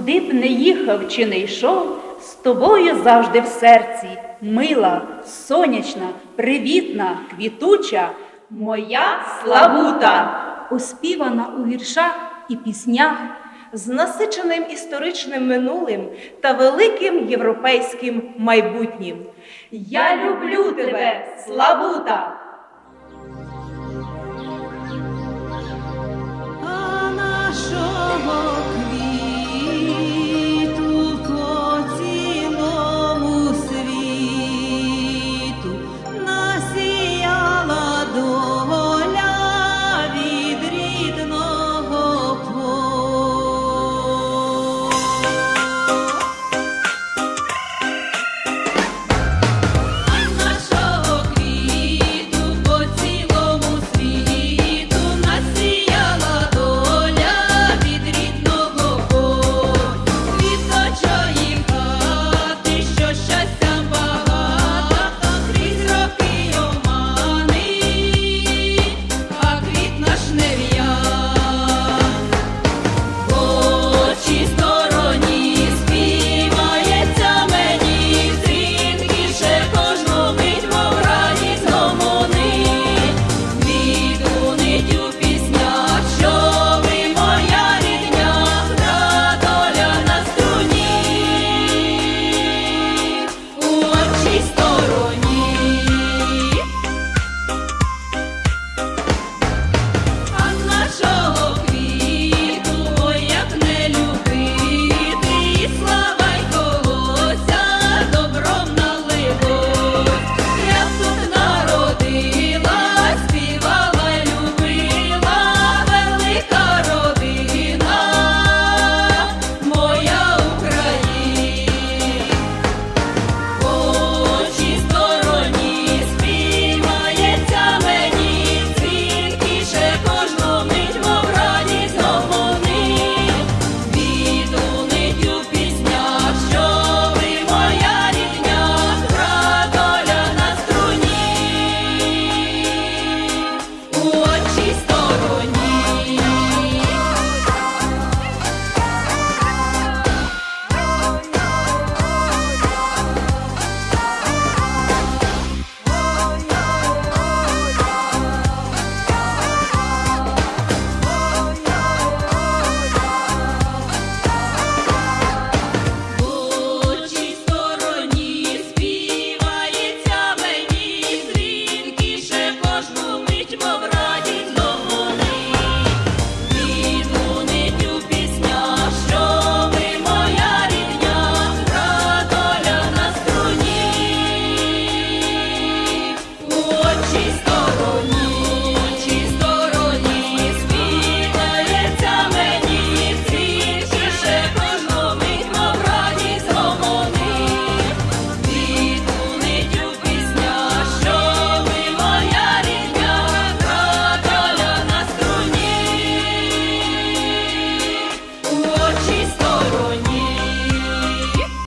Куди б не їхав чи не йшов, з тобою завжди в серці, мила, сонячна, привітна, квітуча, моя славута, оспівана у віршах і піснях, з насиченим історичним минулим та великим європейським майбутнім. Я люблю тебе, Славута!